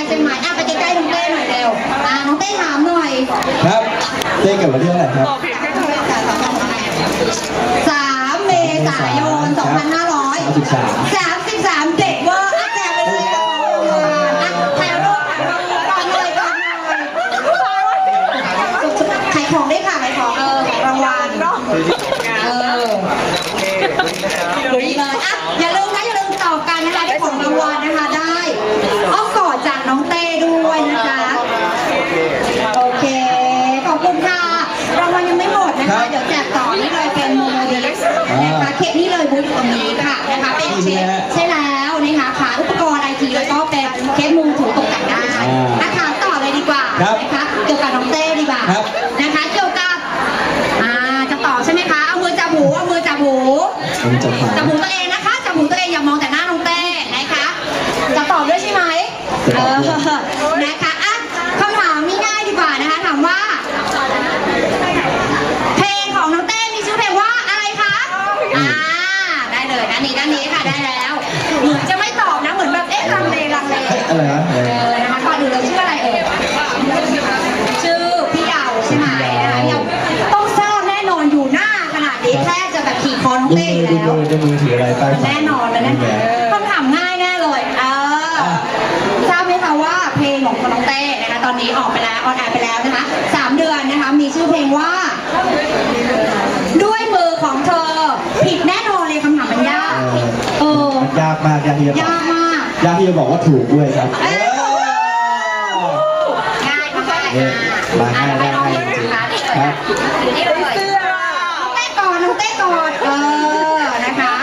กใช่ไหมอะไปใกล้ๆน้องเต้หน่อยเร็วอะน้องเต้ถามหน่อยครับเต้เกับวันที่เท่าไหร่ครับสามเมษายนสองพันห้าร้อยสิบสามสามสิบสามเด็กเวอร์อะแจกไปเลยค่ะอะถ่ายรูปก่อนเลยก่อนเลยขายของได้ค่ะขายของเออรางวัลเออนี่เลยอะอย่าลืมนะอย่าลืมตอบกันนะคะได้ของรางวัลนะคะได้อ้อมกอดจากน้องเต้ด้วยนะคะ โอเค ขอบคุณค่ะ รางวัลยังไม่หมดนะคะ เดี๋ยวแจกต่อนี่เลยเป็นโมโมดีนะคะเคสนี่เลยบูธอยู่ตรงนี้ค่ะนะคะ เป็นเช็คใช่แล้วนะคะขายอุปกรณ์ไอทีแล้วก็เป็นเคสมือถือตกแต่งได้นะคะถามต่อเลยดีกว่านะคะเกี่ยวกับน้องเต้ดีกว่านะคะเกี่ยวกับอ่าจะตอบใช่ไหมคะเอามือจับหูเอามือจับหู ผมจะถาม จับหูตัวเองนะคะจับหูตัวเองอย่ามองแต่หน้าน้องเต้นะคะจะตอบด้วยใช่ไหมเออนะคะอะคำถามง่ายๆดีกว่านะคะ ถามว่า เพลงของน้องเต้มีชื่อเพลงว่าอะไรคะอ่าได้เลยด้า นนี้ด้านนี้ค่ะได้แล้วเหมือนจะไม่ตอบนะเหมือนแบบเอ๊ะลังเลลังเลเฮ้ยอะไรนะอะไรเอนะอนะคะก่อนอื่นเราชื่ออะไรเอ่ยชื่อพี่เยาวใช่ไหมนะคะพี่เยาวต้องทราบแน่นอนอยู่หน้าขนาดนี้แค่จะแบบขี่คอน้องดูเต้มืออยู่ดูแล้วมือดูมือถืออะไรใต้ฝาแน่นอนเลยนะคำถามง่ายแน่เลยเออทราบไหมคะว่าเพลงของน้องเต้นะคะตอนนี้ออกไปแล้วออนแอร์ไปแล้วนะคะสามเดือนนะคะมีชื่อเพลงว่า ด้วยมือของเธอผิดแน่ากมากยากที่จะตอยาบกมากยากที่จะบอกว่าถูกด้วยครับเอ้ยง่ายมากเลยนะอะไปน้องนี่นะคะนี่เลยนะนี่เลยน้องเต้ก่อนน้องเต้ก่อนเออนะคะ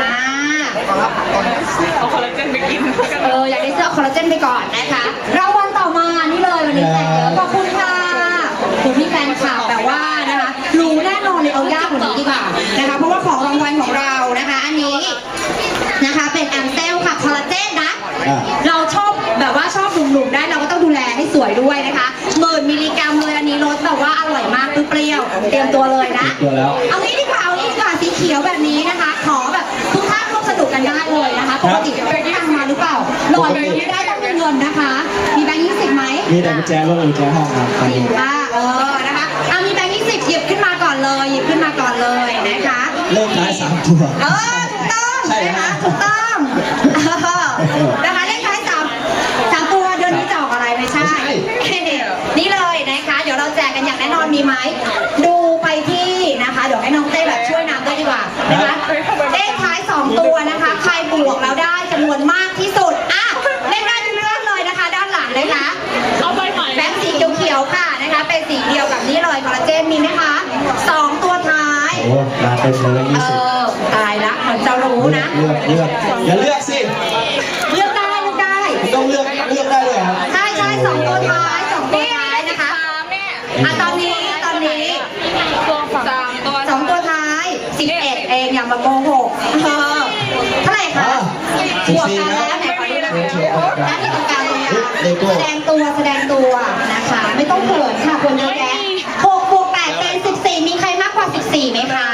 อ่าเอาคอลลาเจนไปกินกันเอออยากได้เสื้อคอลลาเจนไปก่อนนะคะรางวัลต่อมานี่เลยวันนี้แจกเยอะขอบคุณค่ะคุณพี่แฟนคลับ เลยเอายากกว่านี้ดีกว่านะคะ เพราะว่าของรางวัลของเรานะคะ อันนี้นะคะเป็นแอมเซลค่ะคอลลาเจนนะ อ่าเราชอบแบบว่าชอบหนุ่มๆได้เราก็ต้องดูแลให้สวยด้วยนะคะหมื่นมิลลิกรัมเลยอันนี้รสแบบว่าอร่อยมากเปรี้ยวๆเตรียมตัวเลยนะตัวแล้ว เอางี้ดีกว่าเอางี้ดีกว่าสีเขียวแบบนี้นะคะ ขอแบบทุกท่านร่วมสนุกกันได้เลยนะคะปกติเป็นทางมาหรือเปล่าหล่ออย่างนี้ได้ต้องมีเงินนะคะ มีแบงค์ยี่สิบไหม มีแต่กุญแจรถกุญแจห้องครับตอนจรินี้ งป่ะเออนะคะ เลขท้ายสามตัว เออถูกต้องใช่นะไหมคะถูกต้องเออนะคะเลขท้ายสามสามตัวเดือนนี้จะออกอะไรไม่ใช่ นี่เลยนะคะ เดี๋ยวเราแจกกันอย่างแน่นอนมีไหมดูไปที่นะคะ เดี๋ยวให้น้องเต้แบบช่วยนำด้วยดีกว่านะคะเลขท้ายสองตัวนะคะ ใครบวกแล้วได้ ต็มเลยยี่เอสิบอตายละเหมือนจะรู้นะ เลือกเลือกอย่าเลือกสิเลือกได้เลือกได้คุณต้องเลือกเลือกได้เลยครับใช่ใช่สองตัวท้ายสองตัวท้ายนะคะแม่อะตอนนี้ตอนนี้ตัวสามตัวสองตัวท้ายสิบเอ็ดเองอย่ามาโกหกเออเท่าไหร่คะอ่าบวกกันแล้วไหนขอดูหน่อยด้านที่ตรงกลางเลยอะแสดงตัวแสดงตัวนะคะ ไม่ต้องเขินค่ะคนเยอะแยะหกบวกแปดเป็นสิบสี่มีใครมากกว่าสิบสี่ไหมคะ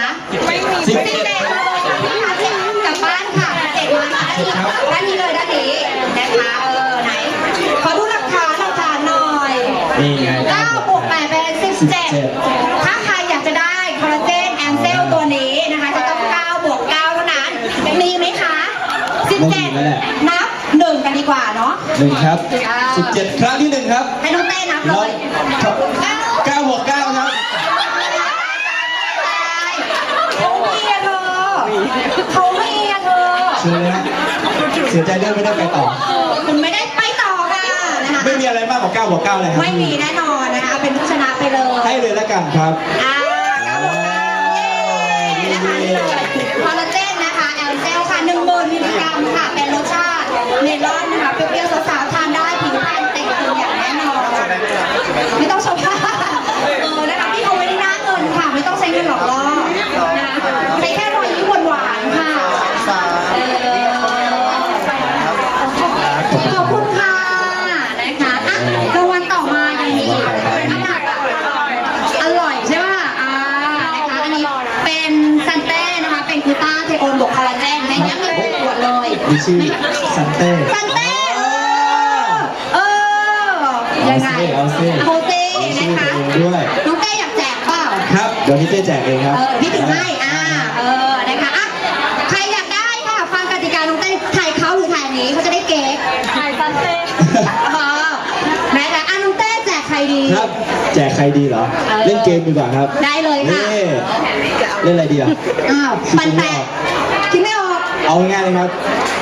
นี่ไงเก้าบวกแปดเป็นสิบเจ็ดถ้าใครอยากจะได้คอลลาเจนแอนเซลตัวนี้นะคะ จะต้องเก้าบวกเก้าเท่านั้น มีไหมคะสิบเจ็ดนับหนึ่งกันดีกว่าเนาะ หนึ่งครับสิบเจ็ดครั้งที่หนึ่งครับให้น้องเต้นับเลเรายเก้า เก้าบวกเก้าครับเขามีอะเธอเขามีอะเธอเชิญเลยฮะเสียใจเรื่องไม่ได้ไปต่อคุณไม่ได้ไปต่อค่ะนะคะ ไม่มีอะไรมากกว่าเก้าบวกเก้าเลยครับไม่มีแน่นอนนะคะ เป็นผู้ชนะไปเลยให้เลยแล้วกันครับอ่าเก้าบวกเก้าเย้นะคะนี่เลยคอลลาเจนนะคะ แอลเจลค่ะหนึ่งหมื่นมิลลิกรัมค่ะ เป็นรสชาติเมลอนนะคะ เปรี้ยวๆสาวๆทานได้ผิวพรรณเต่งตึงอย่างแน่นอน ไม่ต้องชมว่าเออนะคะที่เอาไว้ในหน้าเงินค่ะ ไม่ต้องใช้เงินหลอกล่อ มีหกขวดเลมีชื่อซันเต้ซันเต้เออเออยังไงเอาซิโฮเต้เอาซินะคะตัวเองด้วยน้องเต้อยากแจกเปล่าครับเดี๋ยวพี่เต้แจกเองครับเออพี่ถือให้อ่าเออนะคะอะใครอยากได้ค่ะฟังกติกาน้องเต้ถ่ายเขาหรือถ่ายอันนี้เขาจะได้เก๊กถ่ายซันเต้เออนะคะอะน้องเต้แจกใครดีครับแจกใครดีเหรอเออเล่นเกมดีกว่าครับ ได้เลยค่ะนี่เล่นอะไรดีอะอ้าวปันแปะคิดไม่ออก เอาง่ายๆเลยครับ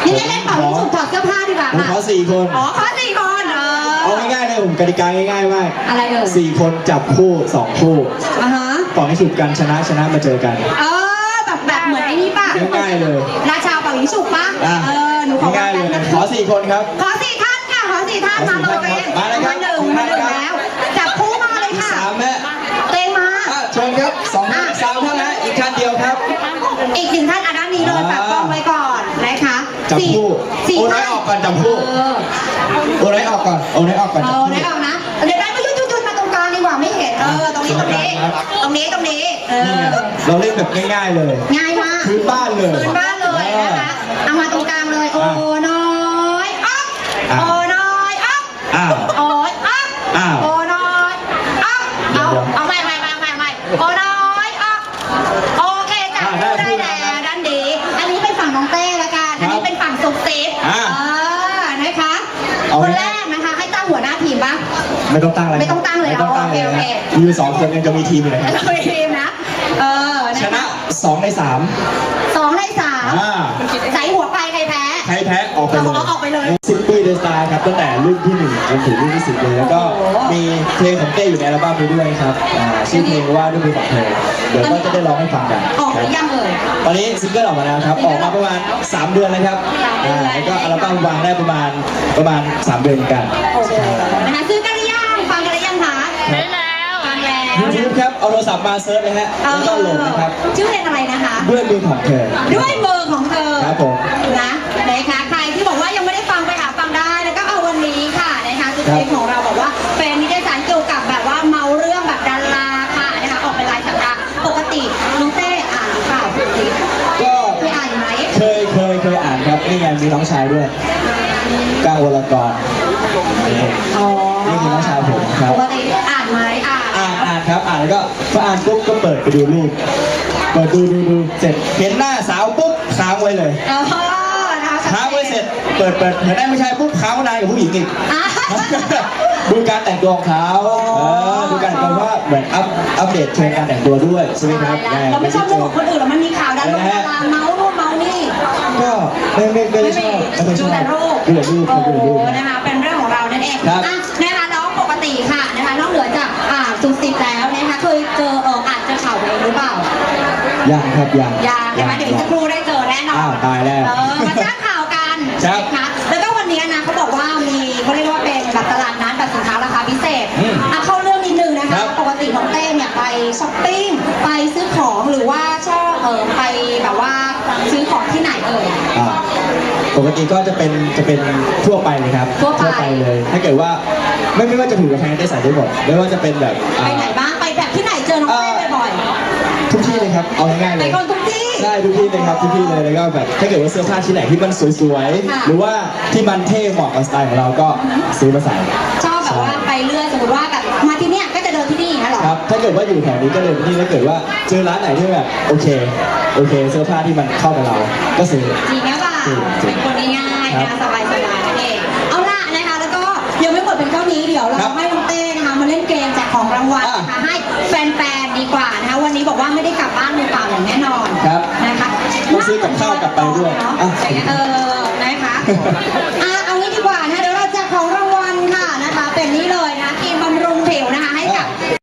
ยังไงเล่นเป่ายิงฉุบถอดเสื้อผ้าดีกว่าผมค่ะขอสี่คน อ๋อขอสี่คนเอเอาอง่ายๆเลยผมกติกาง่ายๆมากอะไรเอ่ยสี่คนจับคู่สองคู่อ่าฮะต่อให้ฉุบกันชนะชนะมาเจอกัน เออแบบแบบเหมือนไอ้นี่ป่ะง่ายๆเลย ราชาเป่ายิงฉุบป่ะอะเออหนูของ่ายๆเลยนะขอสี่คนครับ ขอสี่ท่านค่ะขอสี่ท่านขอมาสี่เลยท่านครับมาเลยครับหนึ่งมาหนึ่งแล้วจับคู่มาเลยค่ะสามแม่เตงมา อะเชิญครับสองท่านสามท่านนะอีกท่านเดียวครับ อีกหนึ่ง จับสี่คู่สี่โอ้น้อยท่านออกก่อนจับคู่เออโอ้น้อยออกก่อนโอ้น้อยออกก่อนเอจับอคู่ ได้เอานะเดี๋ยวได้มายุดยุดยุดมาตรงกลางดีกว่าไม่เห็นเออตรงนี้ตรงนี้ตรงนี้ตรงนี้เอนี่ไงอเราเล่นแบบง่ายๆเลย ง่ายมาก พื้นบ้านเลย พื้นบ้านเลยนะคะ เอามาตรงกลางเลย โอ้น้อยอ๊อก อะ โอ้น้อยอ๊อก อ้าว โอ้ยอ๊อก อ้าว โอ้น้อยอ๊อกเอาเอาไม่ไม่ไม่ไม่ไม่โอ้น้อยอ๊อกโอเคจับคู่ได้แล้วด้านดีอันนี้เป็นฝั่งน้องเต้ละกัน อันนี้เป็นฝั่งสุกติ๊บ อ่า เออนะคะ เอาคนไว้แรกนะคะ ให้ตั้งหัวหน้าทีมปะไม่ต้องตั้งอะไรไม่ต้องตั้งเลยไม่ต้องตั้งเลยโอนะเคโอเคมีอยู่สองคนยังจะมีทีมอยู่เลยครับเราทีมนะ เออชนะสองในสามสองในสามอ่าใส่หัวไปใครแพ้ ใครแพ้ออกไปเลยเอาออกไปเลย ครับตั้งแต่รุ่นที่หนึ่งจนถึงรุ่นที่สิบเลยแล้วก็โอ้โหมีเพลงของเต้อยู่ในอัลบั้มนี้ด้วยครับอ่าชื่อเพลงว่าด้วยมือของเธอเดี๋ยวก็จะได้ร้องให้ฟังกันออกหรือยังเอ่ยตอนนี้ซิงเกิลออกมาแล้วครับออกมาประมาณ 3 เดือนแล้วครับสามเดือนอ่าแล้วก็อัลบั้มวางได้ประมาณประมาณ 3 เดือนเหมือนกันโอ้โหนะคะซื้อกันหรือยังฟังกันหรือยังคะได้แล้วฟังแล้วยูทูบครับเอาโทรศัพท์มาเซิร์ชเลยฮะเอแล้วก็โหลดนะครับชื่อเพลงอะไรนะคะ ด้วยมือของเธอด้วยมือของเธอครับผมนะนะคะใครที่บอกว่ายัง คะคือเพลงของเราบอกว่าเป็นนิตยสารเกี่ยวกับแบบว่าเมาเรื่องแบบดาราค่ะนะคะออกเป็นรายสัปดาห์ปกติน้องเต้อ่านหรือเปล่าปกติก็เคยอ่านไหมเคยเคยเคยอ่านครับนี่ไงมีน้องชายด้วยก้าววรกรนี่อ๋อนี่คือน้องชายผมครับปกติอ่านไหมอ่านอ่านอ่านครับอ่านแล้วก็พออ่านปุ๊บก็เปิดไปดูรูปเปิดดูดูดูเสร็จเห็นหน้าสาวปุ๊บค้างไว้เลย เออ เสร็จเปิดเปิดเห็นหน้าไม่ใช่ปุ๊บค้างไว้นานกับผู้หญิงอีกอะดูการแต่งตัวของเขาเออดูการแต่งตัวว่าเหมือนอัพอัปเดตเทรนด์การแต่งตัวด้วยใช่ไหมครับตายแล้วเราไม่ชอบเรื่องของคนอื่นหรอกมันมีข่าวดาราดาราเมาส์นู่นเมาส์นี่ก็ไม่ไม่ไม่ได้ชอบไม่ได้ชดูอบแต่รูปดูแต่รูปโอ้ดูโหแต่รูปนะคะเป็นเรื่องของเรานั่นเองครับอะนะคะน้องปกติค่ะนะคะนอกเหนือจากอ่าสุสิบแล้วนะคะเคยเจอเอออ่านเจอข่าวตัวเองหรือเปล่ายังครับยังยังนะคะเดี๋ยวอีกสักครู่ได้เจอแน่นอนอ้าวตายแล้วเออมาสร้างข่าวกัน ครับนะคะแล้วก็วันนี้นะเขาบอกว่ามีเขาเรียกว่าเป็นแบบตลาดนัดแบบสินค้าราคาพิเศษอืมอะเข้าเรื่องนิดนึงนะครัคะ บปกติน้องเต้เนี่ยไปช้อปปิ้งไปซื้อของหรือว่าชอบเออไปแบบว่าซื้อของที่ไหนเอ่ย อ่าปกติก็จะเป็นจะเป็นทั่วไปเลยครับทั่วไป เลย ถ้าเกิดว่าไม่ไม่ว่าจะถูกกับแพงได้ใส่ได้หมดไม่ว่าจะเป็นแบบอ่า ไปไหนบ้างไปแบบที่ไหนเจอน้องเต้บ่อยทุกที่เลยครับ เอาง่ายๆๆเลไปยคนทุก ที่ใช่ทุกที่เลยครับทุกที่เลยแล้วก็แบบถ้าเกิดว่าเสื้อผ้าชิ้นไหนที่มันสวยค่ะๆหรือว่าที่มันเท่เหมาะกับสไตล์ของเราก็ซื้อมาใส่ ชอบแบบว่าไปเรื่อยสมมติว่าแบบมาที่เนี่ยก็จะเดินที่นี่นะเหรอครับ ถ้าเกิดว่าอยู่แถวนี้ก็เลยที่ถ้าเกิดว่าเจอร้านไหนที่แบบโอเคโอเค เสื้อผ้าที่มันเข้ากับเรา ก็ซื้อจริงหรือเปล่าจริงจริเป็นงคนง่ายๆครันะบสบายๆนั่นเองเอาล่ะนะคะแล้วก็ยังไม่หมดเป็นเท่านี้เดี๋ยวเราครับให้ ไปด้วยเนาะอะ เออนะคะอะ